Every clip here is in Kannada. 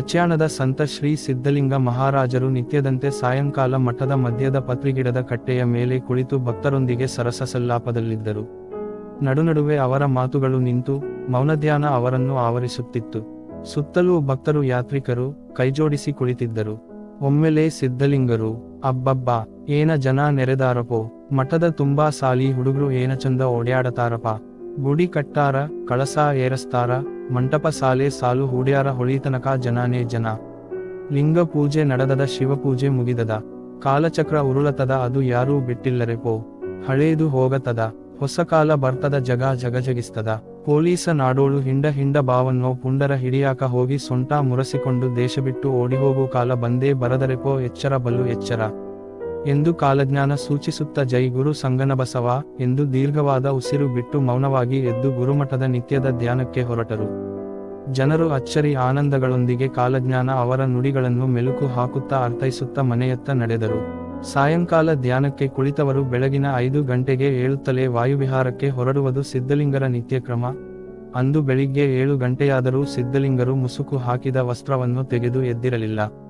ಲಚ್ಯಾಣದ ಸಂತ ಶ್ರೀ ಸಿದ್ಧಲಿಂಗ ಮಹಾರಾಜರು ನಿತ್ಯದಂತೆ ಸಾಯಂಕಾಲ ಮಠದ ಮಧ್ಯದ ಪತ್ರಿಗಿಡದ ಕಟ್ಟೆಯ ಮೇಲೆ ಕುಳಿತು ಭಕ್ತರೊಂದಿಗೆ ಸರಸ ಸಲ್ಲಾಪದಲ್ಲಿದ್ದರು ನಡುನಡುವೆ ಅವರ ಮಾತುಗಳು ನಿಂತು ಮೌನಧ್ಯಾನ ಅವರನ್ನು ಆವರಿಸುತ್ತಿತ್ತು. ಸುತ್ತಲೂ ಭಕ್ತರು ಯಾತ್ರಿಕರು ಕೈಜೋಡಿಸಿ ಕುಳಿತಿದ್ದರು. ಒಮ್ಮೆಲೆ ಸಿದ್ಧಲಿಂಗರು, ಅಬ್ಬಬ್ಬಾ, ಏನ ಜನ ನೆರೆದಾರಪೋ, ಮಠದ ತುಂಬಾ ಸಾಲಿ ಹುಡುಗರು ಏನ ಚಂದ ಓಡ್ಯಾಡತಾರಪ, ಗುಡಿ ಕಟ್ಟಾರ, ಕಳಸ ಏರಸ್ತಾರ ಮಂಟಪ ಸಾಲೆ ಸಾಲು ಹೂಡ್ಯಾರ ಹೊಳಿತನಕ ಜನಾನೇ ಜನ. ಲಿಂಗ ಪೂಜೆ ನಡೆದದ ಶಿವಪೂಜೆ ಮುಗಿದದ. ಕಾಲಚಕ್ರ ಉರುಳತದ ಅದು ಯಾರೂ ಬಿಟ್ಟಿಲ್ಲರೆ ಪೋ. ಹಳೇದು ಹೋಗತದ. ಹೊಸ ಕಾಲ ಬರ್ತದ ಜಗ ಜಗಜಗಿಸ್ತದ. ಪೊಲೀಸ ನಾಡೋಳು ಹಿಂಡ ಹಿಂಡ ಬಾವನ್ನೋ ಪುಂಡರ ಹಿಡಿಯಾಕ ಹೋಗಿ ಸೊಂಟ ಮುರಸಿಕೊಂಡು ದೇಶ ಬಿಟ್ಟು ಓಡಿಹೋಗೋ ಕಾಲ ಬಂದೇ ಬರದರೆಪೋ ಎಚ್ಚರ ಬಲ್ಲು ಎಚ್ಚರ. ಎಂದು ಕಾಲಜ್ಞಾನ ಸೂಚಿಸುತ್ತ ಜೈ ಗುರು ಸಂಗನಬಸವ ಎಂದು ದೀರ್ಘವಾದ ಉಸಿರು ಬಿಟ್ಟು ಮೌನವಾಗಿ ಎದ್ದು ಗುರುಮಠದ ನಿತ್ಯದ ಧ್ಯಾನಕ್ಕೆ ಹೊರಟರು. ಜನರು ಅಚ್ಚರಿ ಆನಂದಗಳೊಂದಿಗೆ ಕಾಲಜ್ಞಾನ ಅವರ ನುಡಿಗಳನ್ನು ಮೆಲುಕು ಹಾಕುತ್ತಾ ಅರ್ಥೈಸುತ್ತಾ ಮನೆಯತ್ತ ನಡೆದರು. ಸಾಯಂಕಾಲ ಧ್ಯಾನಕ್ಕೆ ಕುಳಿತವರು ಬೆಳಗಿನ ಐದು ಗಂಟೆಗೆ ಏಳುತ್ತಲೇ ವಾಯುವಿಹಾರಕ್ಕೆ ಹೊರಡುವುದು ಸಿದ್ಧಲಿಂಗರ ನಿತ್ಯಕ್ರಮ. ಅಂದು ಬೆಳಿಗ್ಗೆ ಏಳು ಗಂಟೆಯಾದರೂ ಸಿದ್ಧಲಿಂಗರು ಮುಸುಕು ಹಾಕಿದ ವಸ್ತ್ರವನ್ನು ತೆಗೆದು ಎದ್ದಿರಲಿಲ್ಲ.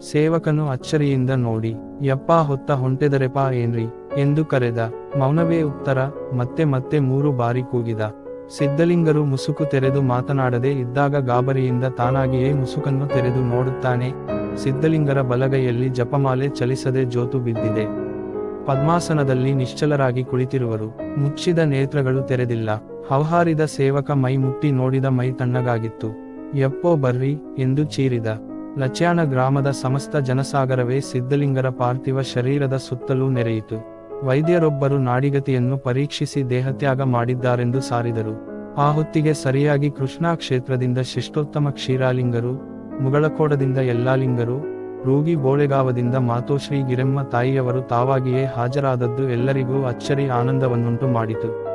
ಸೇವಕನು ಅಚ್ಚರಿಯಿಂದ ನೋಡಿ, ಯಪ್ಪ ಹೊತ್ತ ಹೊಂಟೆದರೆಪ ಏನ್ರಿ? ಎಂದು ಕರೆದ. ಮೌನವೇ ಉತ್ತರ, ಮತ್ತೆ ಮತ್ತೆ ಮೂರು ಬಾರಿ ಕೂಗಿದ. ಸಿದ್ಧಲಿಂಗರು ಮುಸುಕು ತೆರೆದು ಮಾತನಾಡದೆ ಇದ್ದಾಗ ಗಾಬರಿಯಿಂದ ತಾನಾಗಿಯೇ ಮುಸುಕನ್ನು ತೆರೆದು ನೋಡುತ್ತಾನೆ. ಸಿದ್ಧಲಿಂಗರ ಬಲಗೈಯಲ್ಲಿ ಜಪಮಾಲೆ ಚಲಿಸದೆ ಜೋತು ಬಿದ್ದಿದೆ. ಪದ್ಮಾಸನದಲ್ಲಿ ನಿಶ್ಚಲರಾಗಿ ಕುಳಿತಿರುವರು. ಮುಚ್ಚಿದ ನೇತ್ರಗಳು ತೆರೆದಿಲ್ಲ. ಹೌಹಾರಿದ ಸೇವಕ ಮೈ ಮುಟ್ಟಿ ನೋಡಿದ ಮೈ ತಣ್ಣಗಾಗಿತ್ತು. ಯಪ್ಪೋ ಬರ್ರಿ, ಎಂದು ಚೀರಿದ. ಲಚ್ಯಾಣ ಗ್ರಾಮದ ಸಮಸ್ತ ಜನಸಾಗರವೇ ಸಿದ್ಧಲಿಂಗರ ಪಾರ್ಥಿವ ಶರೀರದ ಸುತ್ತಲೂ ನೆರೆಯಿತು. ವೈದ್ಯರೊಬ್ಬರು ನಾಡಿಗತಿಯನ್ನು ಪರೀಕ್ಷಿಸಿ ದೇಹತ್ಯಾಗ ಮಾಡಿದ್ದಾರೆಂದು ಸಾರಿದರು. ಆ ಹೊತ್ತಿಗೆ ಸರಿಯಾಗಿ ಕೃಷ್ಣಾ ಕ್ಷೇತ್ರದಿಂದ ಶಿಷ್ಟೋತ್ತಮ ಕ್ಷೀರಾಲಿಂಗರು ಮುಗಳಕೋಡದಿಂದ ಎಲ್ಲಾಲಿಂಗರು ರೂಗಿ ಬೋಳೆಗಾವದಿಂದ ಮಾತೋಶ್ರೀ ಗಿರೆಮ್ಮ ತಾಯಿಯವರು ತಾವಾಗಿಯೇ ಹಾಜರಾದದ್ದು ಎಲ್ಲರಿಗೂ ಅಚ್ಚರಿ ಆನಂದವನ್ನುಂಟು ಮಾಡಿತು.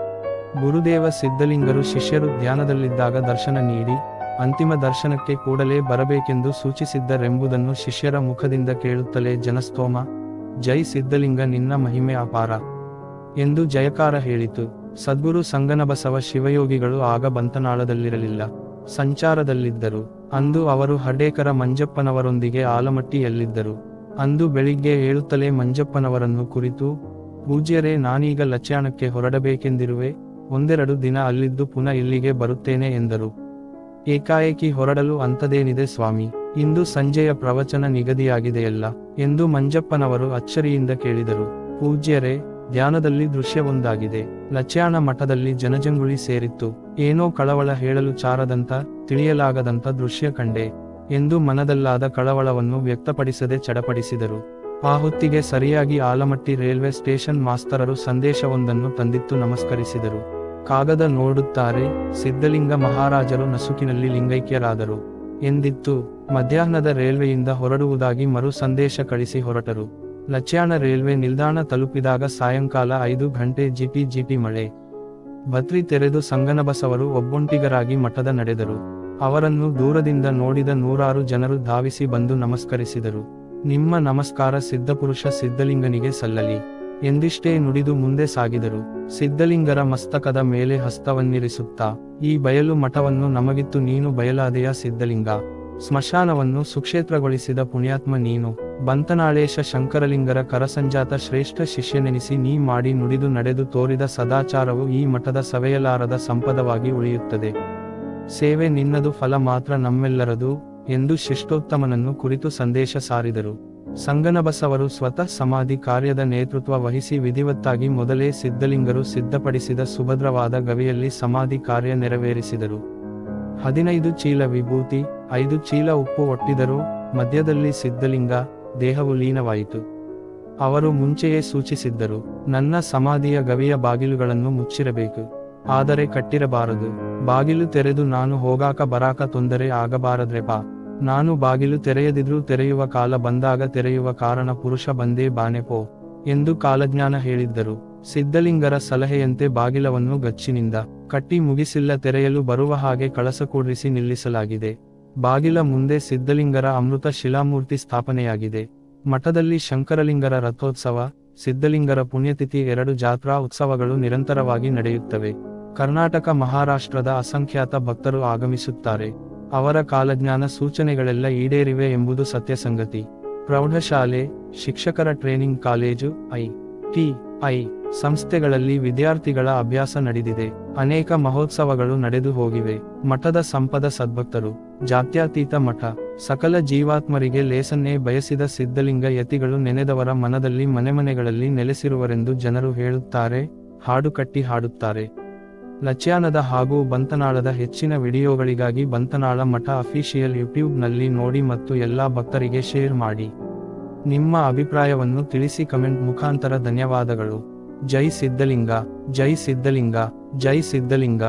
ಗುರುದೇವ ಸಿದ್ಧಲಿಂಗರು ಶಿಷ್ಯರು ಧ್ಯಾನದಲ್ಲಿದ್ದಾಗ ದರ್ಶನ ನೀಡಿ ಅಂತಿಮ ದರ್ಶನಕ್ಕೆ ಕೂಡಲೇ ಬರಬೇಕೆಂದು ಸೂಚಿಸಿದ್ದರೆಂಬುದನ್ನು ಶಿಷ್ಯರ ಮುಖದಿಂದ ಕೇಳುತ್ತಲೇ ಜನಸ್ತೋಮ, ಜೈ ಸಿದ್ಧಲಿಂಗ, ನಿನ್ನ ಮಹಿಮೆ ಅಪಾರ ಎಂದು ಜಯಕಾರ ಹೇಳಿತು. ಸದ್ಗುರು ಸಂಗನಬಸವ ಶಿವಯೋಗಿಗಳು ಆಗ ಬಂತನಾಳದಲ್ಲಿರಲಿಲ್ಲ. ಸಂಚಾರದಲ್ಲಿದ್ದರು. ಅಂದು ಅವರು ಹಡೇಕರ ಮಂಜಪ್ಪನವರೊಂದಿಗೆ ಆಲಮಟ್ಟಿಯಲ್ಲಿದ್ದರು. ಅಂದು ಬೆಳಿಗ್ಗೆ ಹೇಳುತ್ತಲೇ ಮಂಜಪ್ಪನವರನ್ನು ಕುರಿತು, ಪೂಜ್ಯರೇ, ನಾನೀಗ ಲಚ್ಯಾಣಕ್ಕೆ ಹೊರಡಬೇಕೆಂದಿರುವೆ, ಒಂದೆರಡು ದಿನ ಅಲ್ಲಿದ್ದು ಪುನಃ ಇಲ್ಲಿಗೆ ಬರುತ್ತೇನೆ ಎಂದರು. ಏಕಾಏಕಿ ಹೊರಡಲು ಅಂತದೇನಿದೆ ಸ್ವಾಮಿ? ಇಂದು ಸಂಜೆಯ ಪ್ರವಚನ ನಿಗದಿಯಾಗಿದೆಯಲ್ಲ? ಎಂದು ಮಂಜಪ್ಪನವರು ಅಚ್ಚರಿಯಿಂದ ಕೇಳಿದರು. ಪೂಜ್ಯರೇ, ಧ್ಯಾನದಲ್ಲಿ ದೃಶ್ಯವೊಂದಾಗಿದೆ. ಲಚ್ಯಾಣ ಮಠದಲ್ಲಿ ಜನಜಂಗುಳಿ ಸೇರಿತ್ತು. ಏನೋ ಕಳವಳ ಹೇಳಲು ಚಾರದಂತ, ತಿಳಿಯಲಾಗದಂತ ದೃಶ್ಯ ಕಂಡೆ ಎಂದು ಮನದಲ್ಲಾದ ಕಳವಳವನ್ನು ವ್ಯಕ್ತಪಡಿಸದೆ ಚಡಪಡಿಸಿದರು. ಆ ಹೊತ್ತಿಗೆ ಸರಿಯಾಗಿ ಆಲಮಟ್ಟಿ ರೈಲ್ವೆ ಸ್ಟೇಷನ್ ಮಾಸ್ತರರು ಸಂದೇಶವೊಂದನ್ನು ತಂದಿತ್ತು ನಮಸ್ಕರಿಸಿದರು. ಕಾಗದ ನೋಡುತ್ತಾರೆ. ಸಿದ್ಧಲಿಂಗ ಮಹಾರಾಜರು ನಸುಕಿನಲ್ಲಿ ಲಿಂಗೈಕ್ಯರಾದರು. ಎಂದಿತ್ತು. ಮಧ್ಯಾಹ್ನದ ರೈಲ್ವೆಯಿಂದ ಹೊರಡುವುದಾಗಿ ಮರು ಸಂದೇಶ ಕಳಿಸಿ ಹೊರಟರು. ಲಚ್ಯಾಣ ರೈಲ್ವೆ ನಿಲ್ದಾಣ ತಲುಪಿದಾಗ ಸಾಯಂಕಾಲ ಐದು ಗಂಟೆ ಜಿಪಿ ಜಿಪಿ ಮಳೆ. ಭತ್ರಿ ತೆರೆದು ಸಂಗನಬಸವರು ಒಬ್ಬೊಂಟಿಗರಾಗಿ ಮಠದ ನಡೆದರು. ಅವರನ್ನು ದೂರದಿಂದ ನೋಡಿದ ನೂರಾರು ಜನರು ಧಾವಿಸಿ ಬಂದು ನಮಸ್ಕರಿಸಿದರು. ನಿಮ್ಮ ನಮಸ್ಕಾರ ಸಿದ್ಧಪುರುಷ ಸಿದ್ಧಲಿಂಗನಿಗೆ ಸಲ್ಲಲಿ. ಎಂದಿಷ್ಟೇ ನುಡಿದು ಮುಂದೆ ಸಾಗಿದರು ಸಿದ್ಧಲಿಂಗರ ಮಸ್ತಕದ ಮೇಲೆ ಹಸ್ತವನ್ನಿರಿಸುತ್ತಾ, ಈ ಬಯಲು ಮಠವನ್ನು ನಮಗಿತ್ತು ನೀನು ಬಯಲಾದೆಯ ಸಿದ್ಧಲಿಂಗ. ಸ್ಮಶಾನವನ್ನು ಸುಕ್ಷೇತ್ರಗೊಳಿಸಿದ ಪುಣ್ಯಾತ್ಮ ನೀನು. ಬಂತನಾಳೇಶ ಶಂಕರಲಿಂಗರ ಕರಸಂಜಾತ ಶ್ರೇಷ್ಠ ಶಿಷ್ಯನೆನಿಸಿ ನೀ ಮಾಡಿ ನುಡಿದು ನಡೆದು ತೋರಿದ ಸದಾಚಾರವು ಈ ಮಠದ ಸವೆಯಲಾರದ ಸಂಪದವಾಗಿ ಉಳಿಯುತ್ತದೆ. ಸೇವೆ ನಿನ್ನದು ಫಲ ಮಾತ್ರ ನಮ್ಮೆಲ್ಲರದು. ಎಂದು ಶಿಷ್ಟೋತ್ತಮನನ್ನು ಕುರಿತು ಸಂದೇಶ ಸಾರಿದರು. ಸಂಗನಬಸವರು ಸ್ವತಃ ಸಮಾಧಿ ಕಾರ್ಯದ ನೇತೃತ್ವ ವಹಿಸಿ ವಿಧಿವತ್ತಾಗಿ ಮೊದಲೇ ಸಿದ್ಧಲಿಂಗರು ಸಿದ್ಧಪಡಿಸಿದ ಸುಭದ್ರವಾದ ಗವಿಯಲ್ಲಿ ಸಮಾಧಿ ಕಾರ್ಯ ನೆರವೇರಿಸಿದರು. ಹದಿನೈದು ಚೀಲ ವಿಭೂತಿ, ಐದು ಚೀಲ ಉಪ್ಪು ಒಟ್ಟಿದರು ಮಧ್ಯದಲ್ಲಿ ಸಿದ್ಧಲಿಂಗ, ದೇಹವು ಲೀನವಾಯಿತು. ಅವರು ಮುಂಚೆಯೇ ಸೂಚಿಸಿದ್ದರು, ನನ್ನ ಸಮಾಧಿಯ ಗವಿಯ ಬಾಗಿಲುಗಳನ್ನು ಮುಚ್ಚಿರಬೇಕು. ಆದರೆ ಕಟ್ಟಿರಬಾರದು. ಬಾಗಿಲು ತೆರೆದು ನಾನು ಹೋಗಾಕ ಬರಾಕ ತೊಂದರೆ ಆಗಬಾರದ್ರೆಪಾ ನಾನು ಬಾಗಿಲು ತೆರೆಯದಿದ್ರೂ ತೆರೆಯುವ ಕಾಲ ಬಂದಾಗ ತೆರೆಯುವ ಕಾರಣ ಪುರುಷ ಬಂದೇ ಬಾನೆಪೋ ಎಂದು ಕಾಲಜ್ಞಾನ ಹೇಳಿದ್ದರು. ಸಿದ್ಧಲಿಂಗರ ಸಲಹೆಯಂತೆ ಬಾಗಿಲವನ್ನು ಗಚ್ಚಿನಿಂದ ಕಟ್ಟಿ ಮುಗಿಸಿಲ್ಲ ತೆರೆಯಲು ಬರುವ ಹಾಗೆ ಕಳಸ ಕೂಡಿಸಿ ನಿಲ್ಲಿಸಲಾಗಿದೆ. ಬಾಗಿಲ ಮುಂದೆ ಸಿದ್ಧಲಿಂಗರ ಅಮೃತ ಶಿಲಾಮೂರ್ತಿ ಸ್ಥಾಪನೆಯಾಗಿದೆ. ಮಠದಲ್ಲಿ ಶಂಕರಲಿಂಗರ ರಥೋತ್ಸವ, ಸಿದ್ಧಲಿಂಗರ ಪುಣ್ಯತಿಥಿ ಎರಡು ಜಾತ್ರಾ ಉತ್ಸವಗಳು ನಿರಂತರವಾಗಿ ನಡೆಯುತ್ತವೆ. ಕರ್ನಾಟಕ ಮಹಾರಾಷ್ಟ್ರದ ಅಸಂಖ್ಯಾತ ಭಕ್ತರು ಆಗಮಿಸುತ್ತಾರೆ. ಅವರ ಕಾಲಜ್ಞಾನ ಸೂಚನೆಗಳೆಲ್ಲ ಈಡೇರಿವೆ ಎಂಬುದು ಸತ್ಯಸಂಗತಿ. ಪ್ರೌಢಶಾಲೆ, ಶಿಕ್ಷಕರ training college, I T I ಸಂಸ್ಥೆಗಳಲ್ಲಿ ವಿದ್ಯಾರ್ಥಿಗಳ ಅಭ್ಯಾಸ ನಡೆದಿದೆ. ಅನೇಕ ಮಹೋತ್ಸವಗಳು ನಡೆದು ಹೋಗಿವೆ. ಮಠದ ಸಂಪದ ಸದ್ಭಕ್ತರು, ಜಾತ್ಯತೀತ ಮಠ, ಸಕಲ ಜೀವಾತ್ಮರಿಗೆ ಲೇಸನ್ನೇ ಬಯಸಿದ ಸಿದ್ಧಲಿಂಗ ಯತಿಗಳು ನೆನೆದವರ ಮನದಲ್ಲಿ ಮನೆಮನೆಗಳಲ್ಲಿ ನೆಲೆಸಿರುವರೆಂದು ಜನರು ಹೇಳುತ್ತಾರೆ ಹಾಡು ಕಟ್ಟಿ ಹಾಡುತ್ತಾರೆ. ಲಚ್ಯಾನದ ಹಾಗೂ ಬಂತನಾಳದ ಹೆಚ್ಚಿನ ವಿಡಿಯೋಗಳಿಗಾಗಿ ಬಂತನಾಳ ಮಠ ಅಫಿಷಿಯಲ್ ಯೂಟ್ಯೂಬ್ನಲ್ಲಿ ನೋಡಿ ಮತ್ತು ಎಲ್ಲಾ ಭಕ್ತರಿಗೆ ಶೇರ್ ಮಾಡಿ. ನಿಮ್ಮ ಅಭಿಪ್ರಾಯವನ್ನು ತಿಳಿಸಿ ಕಮೆಂಟ್ ಮುಖಾಂತರ ಧನ್ಯವಾದಗಳು. ಜೈ ಸಿದ್ಧಲಿಂಗ ಜೈ ಸಿದ್ಧಲಿಂಗ ಜೈ ಸಿದ್ಧಲಿಂಗ.